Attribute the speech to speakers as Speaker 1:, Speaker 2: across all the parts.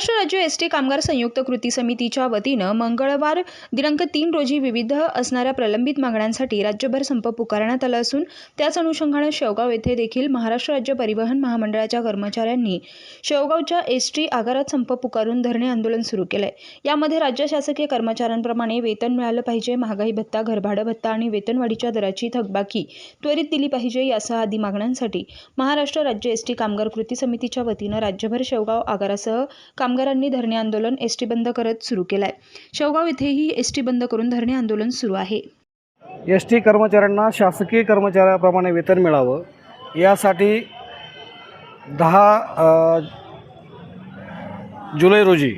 Speaker 1: महाराष्ट्र राज्य S T कामगार संयुक्त कृती समितीच्या वतीनं मंगळवार दिनांक तीन रोजी विविध असणाऱ्या प्रलंबित मागण्यांसाठी राज्यभर संप पुकारण्यात आला असून त्याच अनुषंगानं शेवगाव येथे देखील महाराष्ट्र राज्य परिवहन महामंडळाच्या कर्मचाऱ्यांनी शेवगावच्या एस टी आगारात संप पुकारून धरणे आंदोलन सुरू केलंय. यामध्ये राज्य शासकीय कर्मचाऱ्यांप्रमाणे वेतन मिळालं पाहिजे महागाई भत्ता घरभाडं भत्ता आणि वेतनवाढीच्या दराची थकबाकी त्वरित दिली पाहिजे यासह आदी मागण्यांसाठी महाराष्ट्र राज्य एस टी कामगार कृती समितीच्या वतीनं राज्यभर शेवगाव आगारासह काम कामगारांनी धरणे आंदोलन एस टी बंद करत सुरू केलंय. शेवगाव येथेही एस टी बंद करून धरणे आंदोलन सुरू आहे.
Speaker 2: एस टी कर्मचाऱ्यांना शासकीय कर्मचाऱ्याप्रमाणे वेतन मिळावं. यासाठी दहा अ, जुलै रोजी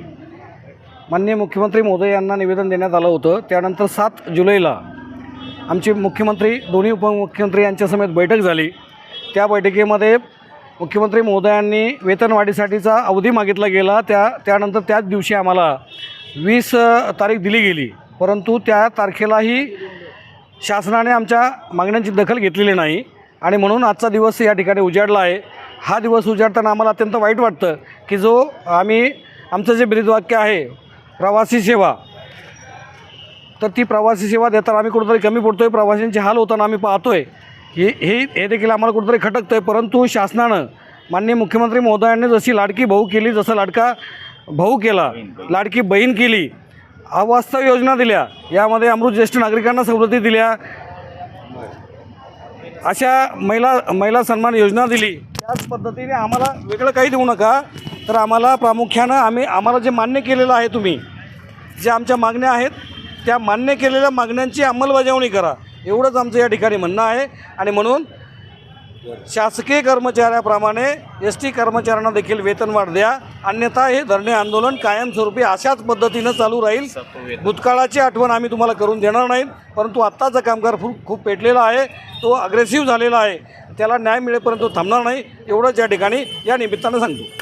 Speaker 2: माननीय मुख्यमंत्री महोदय यांना निवेदन देण्यात आलं होतं. त्यानंतर सात जुलैला आमचे मुख्यमंत्री दोन्ही उपमुख्यमंत्री यांच्यासमेत बैठक झाली. त्या बैठकीमध्ये मुख्यमंत्री महोदयांनी वेतनवाढीसाठीचा अवधी मागितला गेला. त्या त्यानंतर त्याच दिवशी आम्हाला वीस तारीख दिली गेली. परंतु त्या तारखेलाही शासनाने आमच्या मागण्यांची दखल घेतलेली नाही आणि म्हणून आजचा दिवस या ठिकाणी उजाडला आहे. हा दिवस उजाडताना आम्हाला अत्यंत वाईट वाटतं की जो आम्ही आमचं जे ब्रीदवाक्य आहे प्रवासी सेवा तर ती प्रवासी सेवा देताना आम्ही कुठंतरी कमी पडतो आहे प्रवाशांचे हाल होताना आम्ही पाहतो आहे हे हे हे देखील आम्हाला कुठंतरी खटकतं आहे परंतु शासनानं माननीय मुख्यमंत्री महोदयांनी जशी लाडकी भाऊ केली जसं लाडका भाऊ केला लाडकी बहीण केली अवास्तव योजना दिल्या यामध्ये अमृत ज्येष्ठ नागरिकांना सवलती दिल्या अशा महिला महिला सन्मान योजना दिली. त्याच पद्धतीने आम्हाला वेगळं काही देऊ नका तर आम्हाला प्रामुख्यानं आम्ही आम्हाला जे मान्य केलेलं आहे तुम्ही जे आमच्या मागण्या आहेत त्या मान्य केलेल्या मागण्यांची अंमलबजावणी करा. एवढंच आमचं या ठिकाणी म्हणणं आहे. आणि म्हणून शासकीय कर्मचाऱ्याप्रमाणे एस टी कर्मचाऱ्यांना देखील वेतनवाढ द्या. अन्यथा हे धरणे आंदोलन कायमस्वरूपी अशाच पद्धतीनं चालू राहील. भूतकाळाची आठवण आम्ही तुम्हाला करून देणार नाही. परंतु आत्ताचा कामगार खूप खूप पेटलेला आहे. तो अग्रेसिव्ह झालेला आहे. त्याला न्याय मिळेपर्यंत थांबणार नाही. एवढंच या ठिकाणी या निमित्तानं सांगतो.